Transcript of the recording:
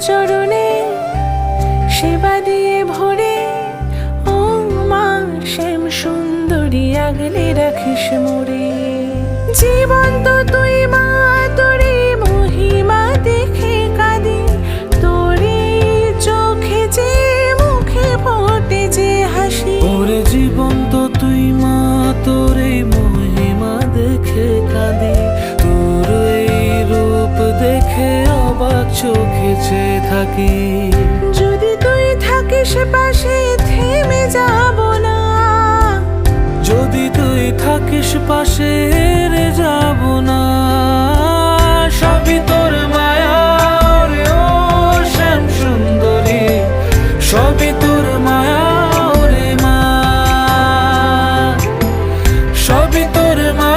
চরণে সেবা দিয়ে ভরে। ওম মা শ্যাম সুন্দরী আগলে রাখিস মরে। জীবন চোখে চেয়ে থাকি। যদি তুই থাকিস পাশে থেমে যাব না। যদি তুই থাকিস পাশে রে যাব না। সবই তোর মায়ার রে ও শ্যাম সুন্দরী। সবই তোর মায়া রে মা। সবই তোর মা।